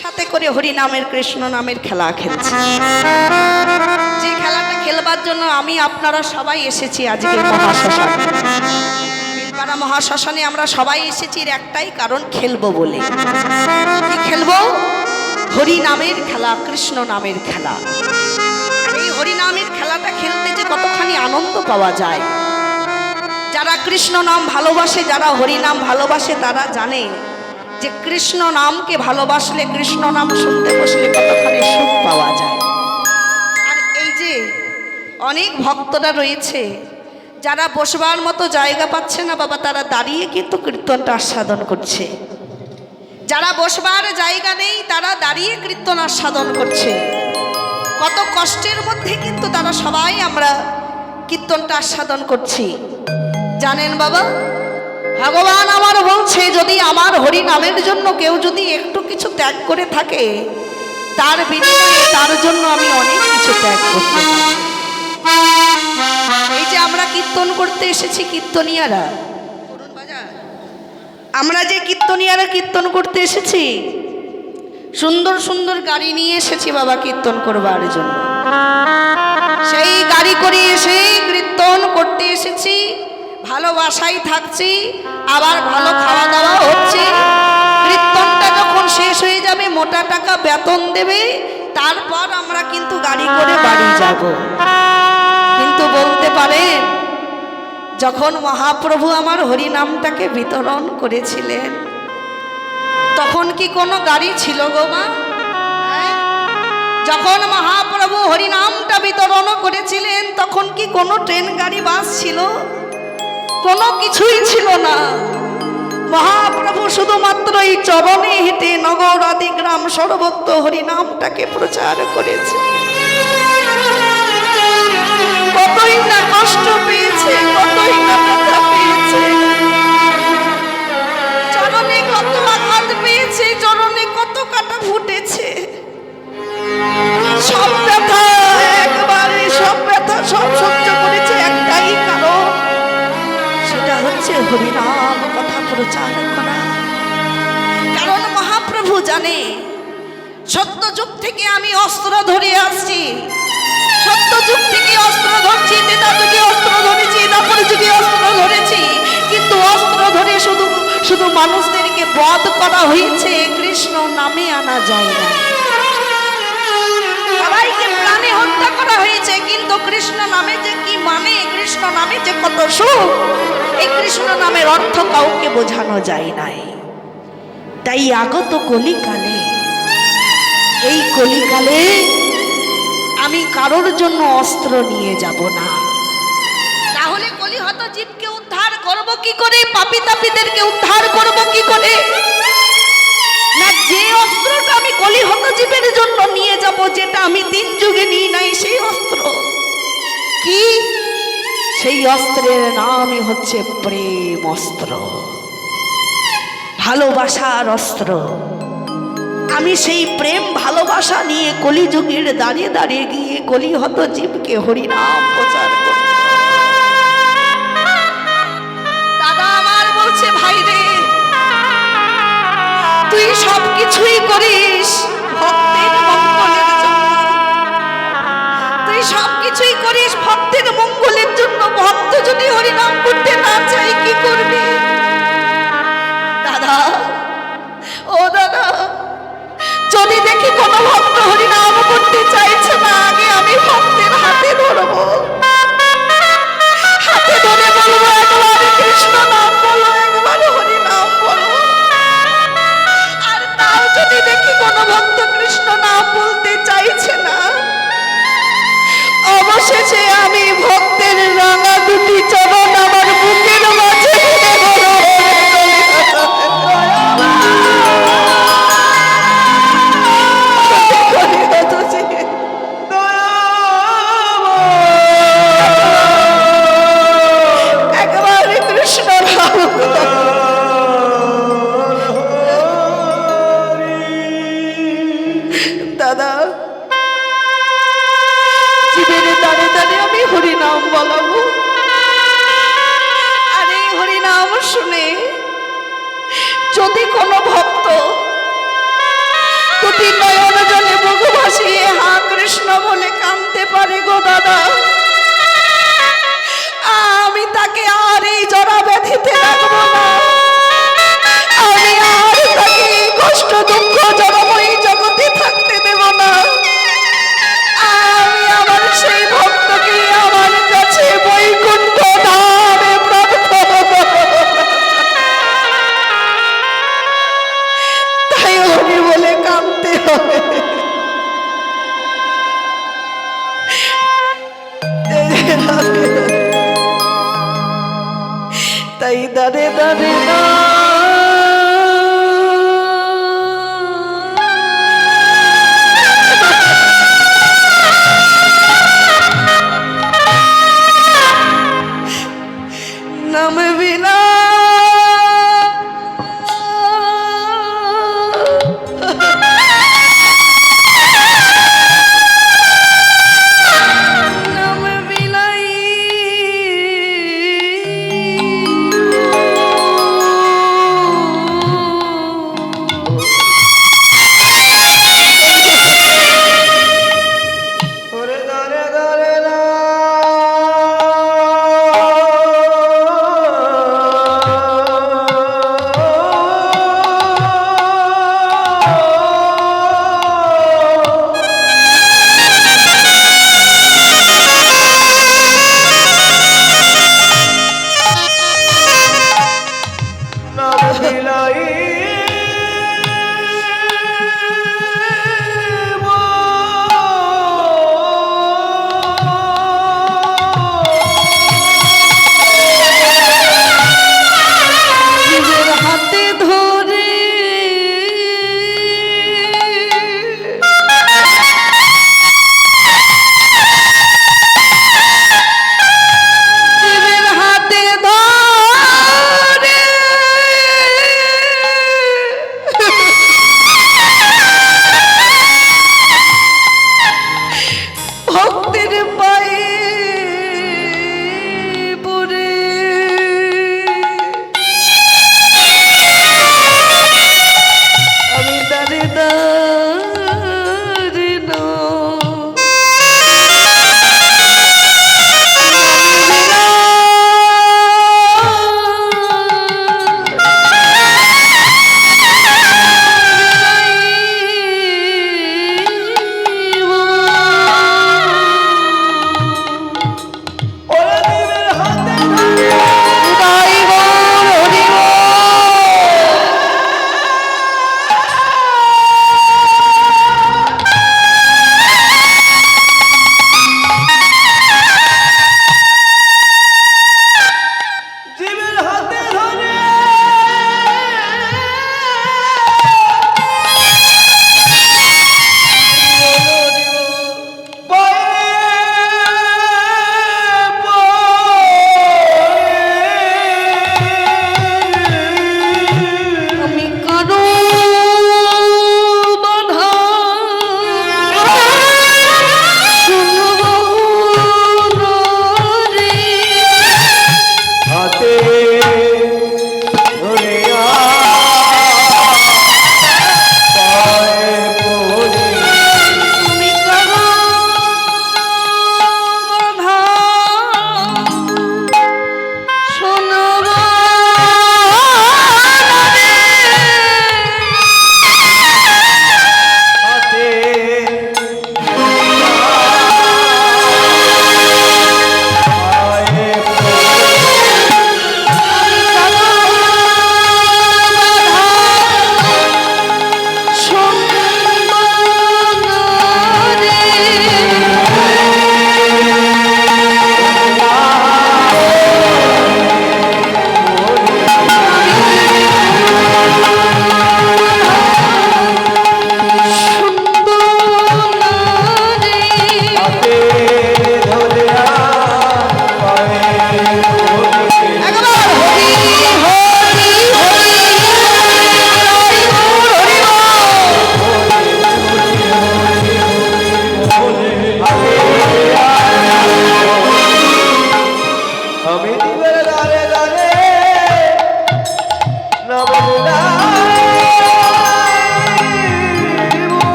সাথে করে হরি নামের কৃষ্ণ নামের খেলা খেলছে। যে খেলাটা খেলবার জন্য আমি, আপনারা সবাই এসেছি আজকে মহাশ্মশানে। মহাশ্মশানে আমরা সবাই এসেছি এর একটাই কারণ, খেলব বলে। কি খেলব? হরি নামের খেলা, কৃষ্ণ নামের খেলা। এই হরি নামের খেলাটা খেলতে যে কতখানি আনন্দ পাওয়া যায়। যারা কৃষ্ণ নাম ভালোবাসে, যারা হরি নাম ভালোবাসে, তারা জানে যে কৃষ্ণ নামকে ভালোবাসলে কৃষ্ণ নাম শুনতে বসলে কতখানি সুখ পাওয়া যায়। আর এই যে অনেক ভক্তরা রয়েছে, যারা বসবার মতো জায়গা পাচ্ছে না, বাবা, তারা দাঁড়িয়ে কিন্তু কীর্তনটা আস্বাদন করছে। যারা বসবার জায়গা নেই, তারা দাঁড়িয়ে কীর্তন আস্বাদন করছে। কত কষ্টের মধ্যে কিন্তু তারা সবাই আমরা কীর্তনটা আস্বাদন করছি। জানেন বাবা ভগবান আমার বলছে, যদি আমার হরি নামের জন্য কেউ যদি একটু কিছু ত্যাগ করে থাকে, তার বিনিময়ে তার জন্য আমি অনেক কিছু ত্যাগ করতে। এই যে আমরা কীর্তন করতে এসেছি কীর্তনিয়ারা, আমরা যে কীর্তনিয়ারা কীর্তন করতে এসেছি, সুন্দর সুন্দর গাড়ি নিয়ে এসেছি বাবা কীর্তন করবার জন্য সেই গাড়ি করে এসে কীর্তন করতে এসেছি ভালোবাসাই থাকছি, আবার ভালো খাওয়া দাওয়া হচ্ছে। কীর্তনটা যখন শেষ হয়ে যাবে, মোটা টাকা বেতন দেবে, তারপর আমরা কিন্তু গাড়ি করে বাড়ি যাব। কিন্তু বলতে পারেন, যখন মহাপ্রভু আমার হরিনামটাকে বিতরণ করেছিলেন, তখন কি কোনো গাড়ি ছিল গো মা? হ্যাঁ? যখন মহাপ্রভু হরিনামটা বিতরণ করেছিলেন, তখন কি কোনো ট্রেন, গাড়ি, বাস ছিল? কোনো কিছুই ছিল না। মহাপ্রভু শুধুমাত্র এই চরণে হেঁটে নগর, আদি গ্রাম, সর্বত্র হরিনামটাকে প্রচার করেছে। কতই না কষ্ট পেয়েছে, কতই না যুগ থেকে আমি অস্ত্র ধরে আসছি। সত্য যুগ থেকে অস্ত্র ধরছি তেতা যুগে অস্ত্র ধরেছি তারপরে যুগে অস্ত্র ধরেছি। কিন্তু অস্ত্র ধরে শুধু শুধু মানুষদেরকে বধ করা হয়েছে, কৃষ্ণ নামে আনা যায় না। সবাইকে প্রাণে হত্যা করা হয়েছে, কিন্তু কৃষ্ণ নামে যে কি মানে কৃষ্ণ নামে যে কত সুখ, এই কৃষ্ণ নামের অর্থ কাউকে বোঝানো যায় নাই। তাই আগত কলিকালে এই কলিকালে আমি কারোর জন্য অস্ত্র নিয়ে যাব না। তাহলে কলিহত জীবকে উদ্ধার করব কি করে? পাপি তাপিদেরকে উদ্ধার করব কি করে? না যে অস্ত্রটা আমি কলিহত জীবের জন্য নিয়ে যাব যেটা আমি তিন যুগে নিই নাই সেই অস্ত্র। কি? সেই অস্ত্রের নামই হচ্ছে প্রেম অস্ত্র। ভালোবাসার অস্ত্র। আমি সেই প্রেম ভালোবাসা নিয়ে কলিযুগের দাঁড়িয়ে দাঁড়িয়ে গিয়ে কলিহত জীবকে হরিনাম প্রচার ভাই রে, তুই সব কিছুই করিস, ভক্তের তুই সব কিছুই করিস, ভক্তের মঙ্গলের জন্য। ভক্ত যদি হরিনাম করতে না চাই কোনো ভক্ত হরিনাম করতে চাইছে না, আগে আমি ভক্তের হাতে ধরবো। হাতে ধরে বলব, একবার কৃষ্ণ নাম বলো, একবার হরি নাম বলো। আর তাও যদি দেখি কোনো ভক্ত কৃষ্ণ নাম বলতে চাইছে না, অবশেষে আমি ভক্তের রাঙা দুটি চরণ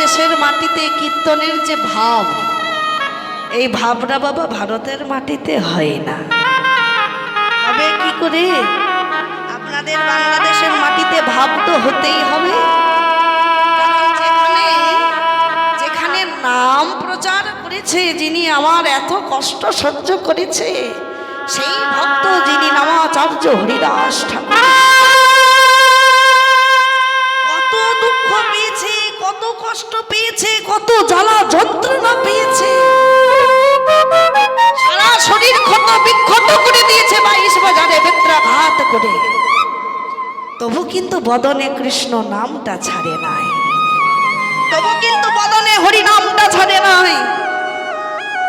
বাংলাদেশের মাটিতে কীর্তনের যে ভাব, এই ভাবটা বাবা ভারতের মাটিতে হয় না। তবে কি করে? আপনাদের বাংলাদেশের মাটিতে ভাব তো হতেই হবে। যেখানে যেখানে নাম প্রচার করেছে যিনি আমার এত কষ্ট সহ্য করেছে, সেই ভক্ত যিনি নামাচার্য হরিদাস ঠাকুর। কষ্ট পেয়েছে, কত জ্বালা যন্ত্রণা পেয়েছে। সারা শরীর ক্ষত বিক্ষত করে দিয়েছে বাইশ বাজারে বেত্রাঘাত করে। তবু কিন্তু বদনে কৃষ্ণ নামটা ছাড়ে নাই। তবু কিন্তু বদনে হরি নামটা ছাড়ে নাই।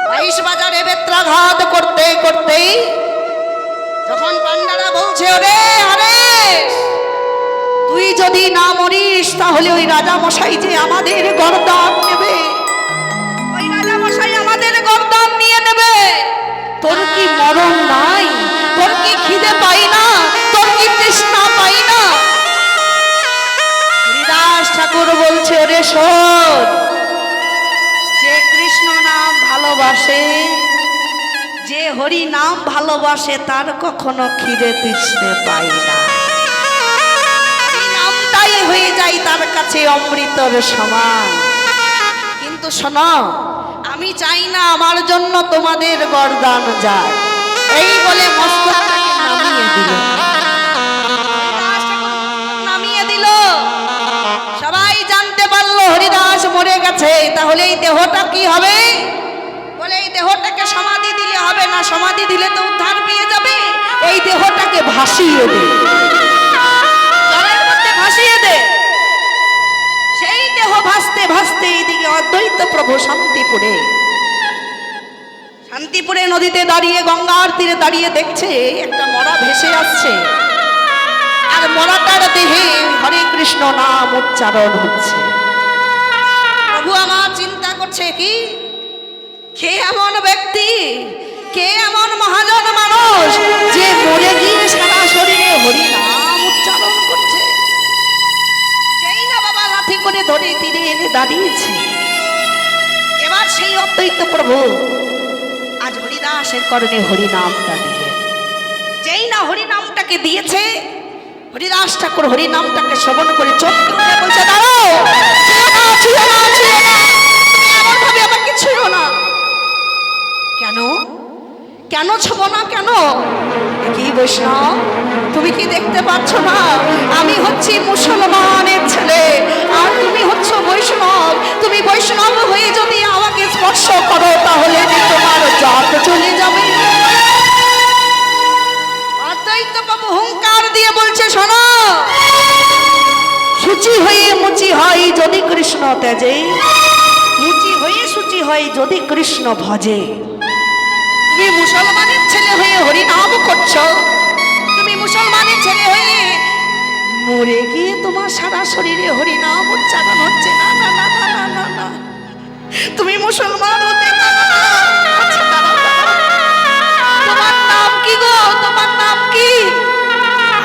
বাইশ বাজারে বেত্রাঘাত করতে, করতেই যখন পান্ডারা বলছে, ওরে, আরে! তুই যদি না মরিস তাহলে ওই রাজা মশাই যে আমাদের গরদান নেবে। ওই রাজা মশাই আমাদের গরদান নিয়ে নেবে। তোর কি মরণ নাই? তোর কি খিদে পাই না? তোর কি তৃষ্ণা পাই না? হরিদাস ঠাকুর বলছে ওরে শোন যে কৃষ্ণ নাম ভালোবাসে যে হরি নাম ভালোবাসে তার কখনো খিদে তৃষ্ণে পাই না। হয়ে যায় তার কাছে অমৃতর সমান। কিন্তু শোনো, আমি চাই না আমার জন্য তোমাদের বরদান যায়। এই বলে নামিয়ে দিল। সবাই জানতে পারল হরিদাস মরে গেছে, তাহলে এই দেহটা কি হবে? বলে এই দেহটাকে সমাধি দিলে হবে না, সমাধি দিলে তো উদ্ধার পেয়ে যাবে। এই দেহটাকে ভাসিয়ে দে দেহ ভাসতে ভাসতে এইদিকে অদ্বৈত প্রভু শান্তিপুরে। শান্তিপুরে নদীতে দাঁড়িয়ে, গঙ্গার তীরে দাঁড়িয়ে দেখছে, একটা মরা ভেসে আসছে। আর মরাটার দেহে হরে কৃষ্ণ নাম উচ্চারণ হচ্ছে। প্রভু আমার চিন্তা করছে কি? কে এমন ব্যক্তি? কে এমন মহাজন মানুষ যে মরে গিয়ে সারা শরীরে হরি নাম উচ্চারণ ধরে তীরে এনে দাঁড়িয়েছে। এবার সেই অদ্বৈত প্রভু আজ হরিদাসের করণে হরি নামটা দিলেন যেই না হরি নামটাকে দিয়েছে, হরিদাস ঠাকুর হরি নামটাকে শ্রবণ করে চোখ বলছে, দাঁড়াও না। কেন? কেন ছব না কেন? কি বৈষ্ণব, তুমি কি দেখতে পাচ্ছ না? আমি হচ্ছি মুসলমানের ছেলে, আর তুমি হচ্ছ বৈষ্ণব। তুমি বৈষ্ণব হয়ে যদি আমাকে স্পর্শ করো, তাহলে তোমার জাত চলে যাবে। অদ্বৈত বাবু হুঙ্কার দিয়ে বলছে, শোনো। সূচি হয়ে মুচি হয় যদি কৃষ্ণ তেজে। মুচি হয়ে সূচি হয় যদি কৃষ্ণ ভজে। তুমি মুসলমানের ছেলে হয়ে হরিনাম করছ। তুমি মুসলমানের ছেলে হয়ে মরে গিয়ে তোমার সারা শরীরে হরিনাম উচ্চারণ হচ্ছে। না না না না না না তুমি মুসলমান হতে। তোমার নাম কি গো? তোমার নাম কি?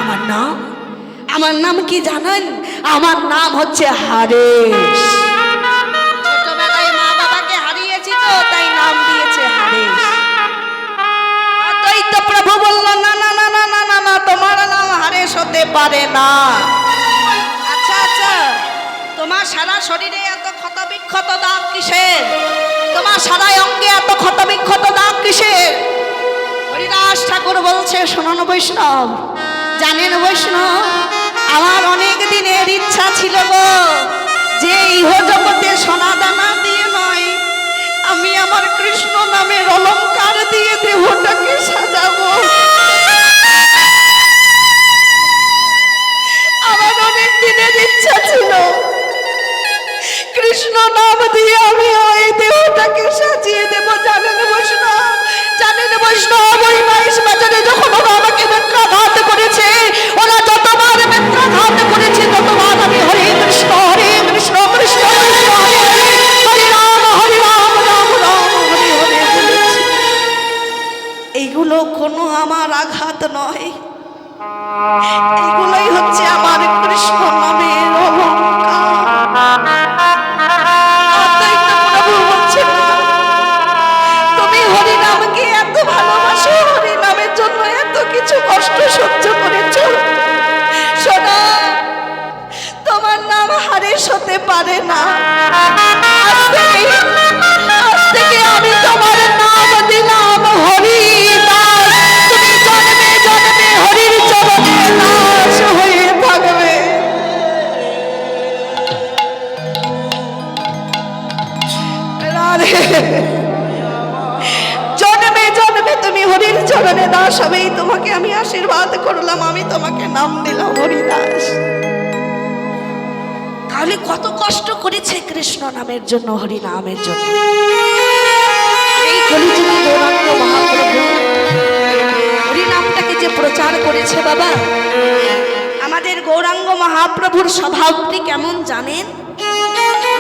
আমার নাম? আমার নাম কি জানেন? আমার নাম হচ্ছে হারেশ। পারে না। আচ্ছা আচ্ছা। তোমার সারা শরীরে এত ক্ষত বিক্ষত দাগ কিসের? তোমার সারা অঙ্গে এত ক্ষত বিক্ষত দাগ কিসের? হরিদাস ঠাকুর বলছে, শোনানো বৈষ্ণব, জানেন বৈষ্ণব, আমার অনেক দিনের ইচ্ছা ছিল গো। যে ইহ জগতে সোনা দানা দিয়ে নয়, আমি আমার কৃষ্ণ নামের অলঙ্কার দিয়ে দেহটাকে সাজাবো। অনেক দিনের ইচ্ছা ছিল। কৃষ্ণ নাম দিয়ে আমি ওই দেহটাকে কৃষ্ণ নামের জন্য, হরি নামের জন্য। এই কলিযুগে গৌরাঙ্গ মহাপ্রভু, হরি যে প্রচার করেছে বাবা, আমাদের গৌরাঙ্গ মহাপ্রভুর স্বভাবটি কেমন জানেন?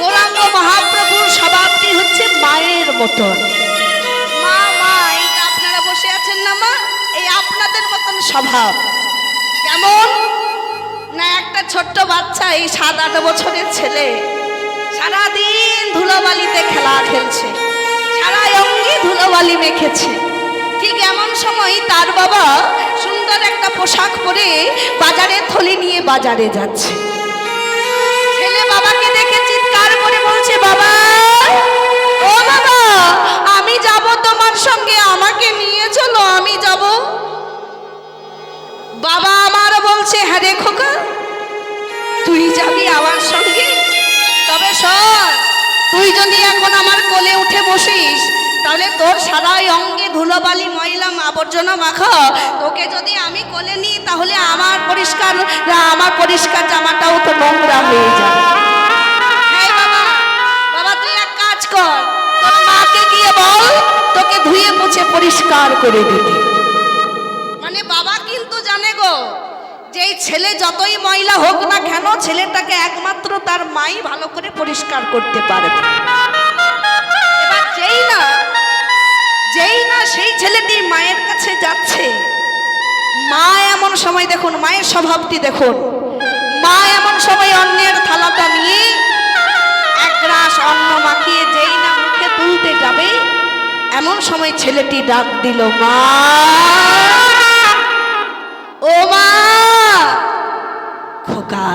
গৌরাঙ্গ মহাপ্রভুর স্বভাবটি হচ্ছে মায়ের মতন। মা মা, এই আপনারা বসে আছেন না, মা? এই আপনাদের মতন স্বভাব। কেমন? না, একটা ছোট্ট বাচ্চা, এই সাত আট বছরের ছেলে। সারাদিন ধুলোবালিতে খেলা খেলছে। সারা অঙ্গে ধুলোবালি মেখেছে। ঠিক এমন সময় তার বাবা সুন্দর একটা পোশাক পরে বাজারে থলি নিয়ে বাজারে যাচ্ছে। ছেলে বাবাকে দেখে চিৎকার করে বলছে, বাবা, ও বাবা, আমি যাব তোমার সঙ্গে, আমাকে নিয়ে চলো, আমি যাব। বাবা আমার বলছে হ্যাঁ রে খোকা, তুই যাবি আমার সঙ্গে? তবে শোন, তুই যদি এখন আমার কোলে উঠে বসিস, তাহলে তোর সারা অঙ্গে ধুলোবালি ময়লা আবর্জনা মাখা, তোকে যদি আমি কোলে নিই, তাহলে আমার পরিষ্কার আমার পরিষ্কার জামাটাও তো নোংরা হয়ে যাবে। বাবা বাবা, তুই এক কাজ কর, তোর মাকে গিয়ে বল, তোকে ধুয়ে মুছে পরিষ্কার করে দিতে যে ছেলে যতই ময়লা হোক না কেন, ছেলেটাকে একমাত্র তার মাই ভালো করে পরিষ্কার করতে এবার যেই না যেই না সেই ছেলেটি মায়ের কাছে যাচ্ছে, মা এমন সময় দেখুন, মায়ের স্বভাবটি দেখুন। মা এমন সময় অন্যের থালাটা নিয়ে এক গ্রাস অন্ন মাখিয়ে যেই না মুখে তুলতে যাবে, এমন সময় ছেলেটি ডাক দিল, মা! ও মা খোকা।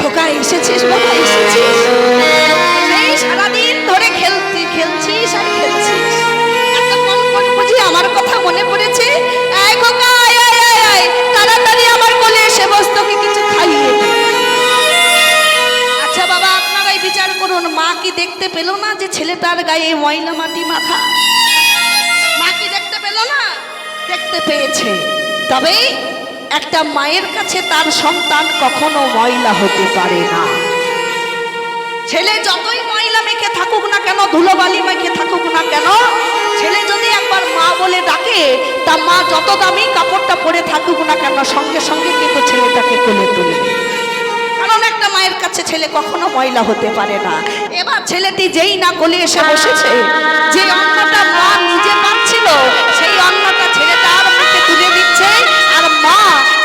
খোকা, এসেছিস? বাবা এসেছিস? সেই সারাদিন ধরে খেলছি খেলছিস আর খেলছিস। বুঝি আমার কথা মনে পড়েছে? আয় তাড়াতাড়ি আমার এসে কিছু আচ্ছা বাবা আপনারাই বিচার করুন, মা কি দেখতে পেল না যে ছেলেটার গায়ে ময়লা মাটি মাখা মা কি দেখতে পেল না? দেখতে পেয়েছে। তবে একটা মায়ের কাছে তার সন্তান কখনো ময়লা হতে পারে না। ছেলে যতই ময়লা মেখে থাকুক না কেন, ধুলোবালি মেখে থাকুক না কেন, ছেলে যদি একবার মা বলে ডাকে, তা মা যত দামি কাপড়টা পরে থাকুক না কেন, সঙ্গে সঙ্গে কিন্তু ছেলেটাকে তুলে তুলবে কারণ একটা মায়ের কাছে ছেলে কখনো ময়লা হতে পারে না। এবার ছেলেটি যেই না কোলে এসে বসেছে, যে অন্নটা মা নিজে পাচ্ছিল সেই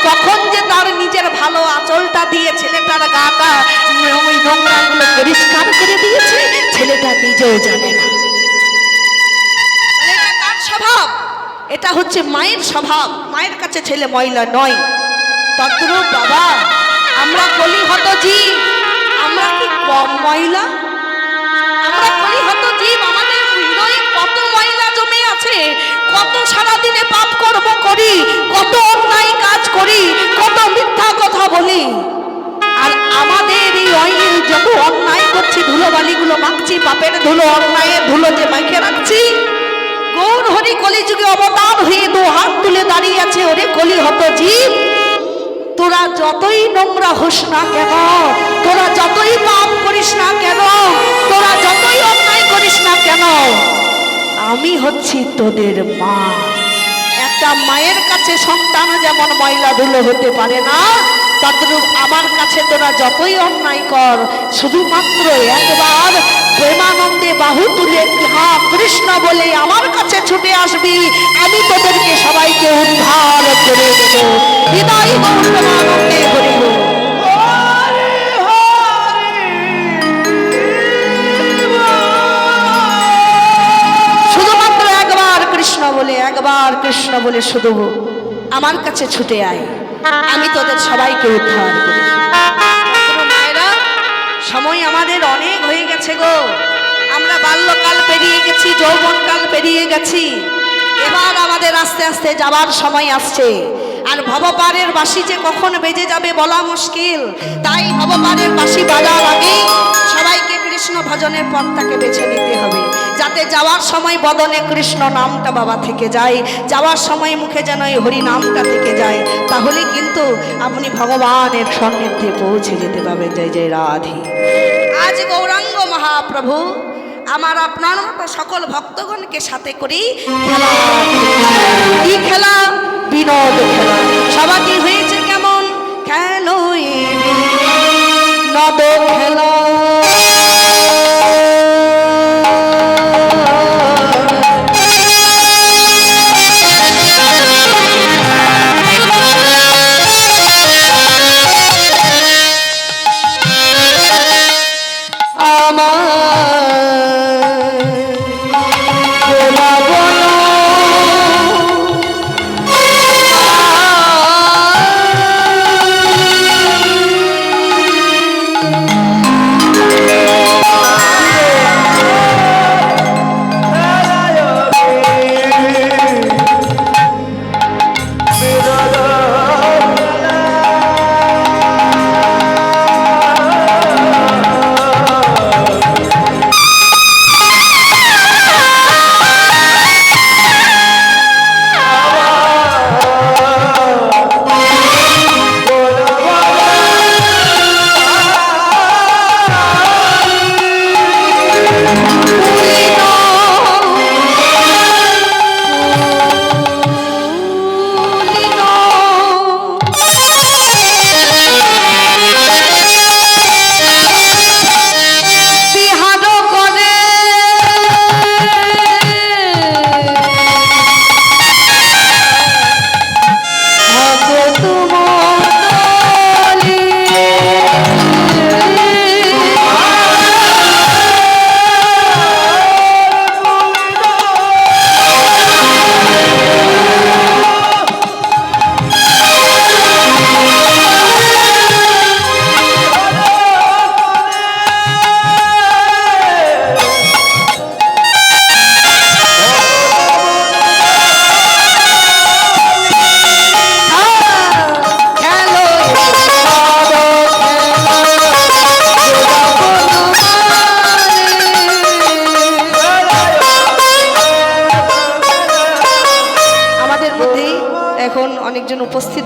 কখন যে তার নিজের ভালো আঁচলটা দিয়ে ছেলেটার গাটা ওই নোংরাগুলো পরিষ্কার করে দিয়েছে, ছেলেটা নিজেও জানে না। এটা স্বভাব? এটা হচ্ছে মায়ের স্বভাব। মায়ের কাছে ছেলে ময়লা নয়। তদ্রূপ বাবা, আমরা কলিহত জীব আমরা কি কম ময়লা? সারাদিনে পাপ কর্ম করি, কত অন্যায় কাজ করি, কত মিথ্যা কথা বলি। আর আমাদের এই অয়েল যত অন্যায় করছি, ধুলোবালিগুলো মাখছি, পাপের ধুলো অন্যায়ের ধুলো যে মাখে রাখছি, গৌর হরি কলিযুগে অবতার হয়ে দু হাত তুলে দাঁড়িয়ে আছে ওরে কলি হত জীব। তোরা যতই নোংরা হোস না কেন, তোরা যতই পাপ করিস না কেন, তোরা যতই অন্যায় করিস না কেন, আমি হচ্ছি তোদের মা। একটা মায়ের কাছে সন্তান যেমন ময়লা ধুলো হতে পারে না, তদ্রূপ আমার কাছে তোরা যতই অন্যায় কর। শুধুমাত্র একবার প্রেমানন্দে বাহু তুলে হা কৃষ্ণ বলে আমার কাছে ছুটে আসবি, আমি তোদেরকে সবাইকে উদ্ধার করে দেব। হৃদয় প্রেমানন্দে একবার কৃষ্ণ বলে শুধু আমার কাছে ছুটে আয়। আমি তোদের সবাইকে উদ্ধার করি। সময় আমাদের অনেক হয়ে গেছে গো। আমরা বাল্যকাল পেরিয়ে গেছি, যৌবনকাল পেরিয়ে গেছি। এবার আমাদের আস্তে আস্তে যাবার সময় আসছে। আর ভবপারের বাসি যে কখন বেজে যাবে বলা মুশকিল। তাই ভবপারের বাসি বাজার আগেই সবাইকে কৃষ্ণ ভজনের পথটাকে বেছে নিতে হবে। যাতে যাওয়ার সময় বদনে কৃষ্ণ নামটা বাবা থেকে যায়, যাওয়ার সময় মুখে যেন এই হরি নামটা থেকে যায়, তাহলে কিন্তু আপনি ভগবানের সান্নিধ্যে পৌঁছে যেতে পারবেন। জয় জয় রাধে। আজ গৌরাঙ্গ মহাপ্রভু আমার আপনার মতো সকল ভক্তগণকে সাথে করি খেলা। কি খেলা? বিনোদ খেলা। সবাই হয়েছে কেমন? খেলো নদ খেলা।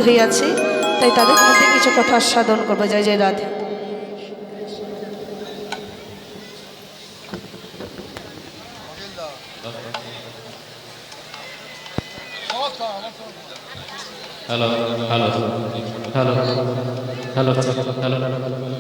হয়ে আছে তাই তাদের মধ্যে কিছু কথা আস্বাদন করব জয় জয় Radhe hello hello hello hello hello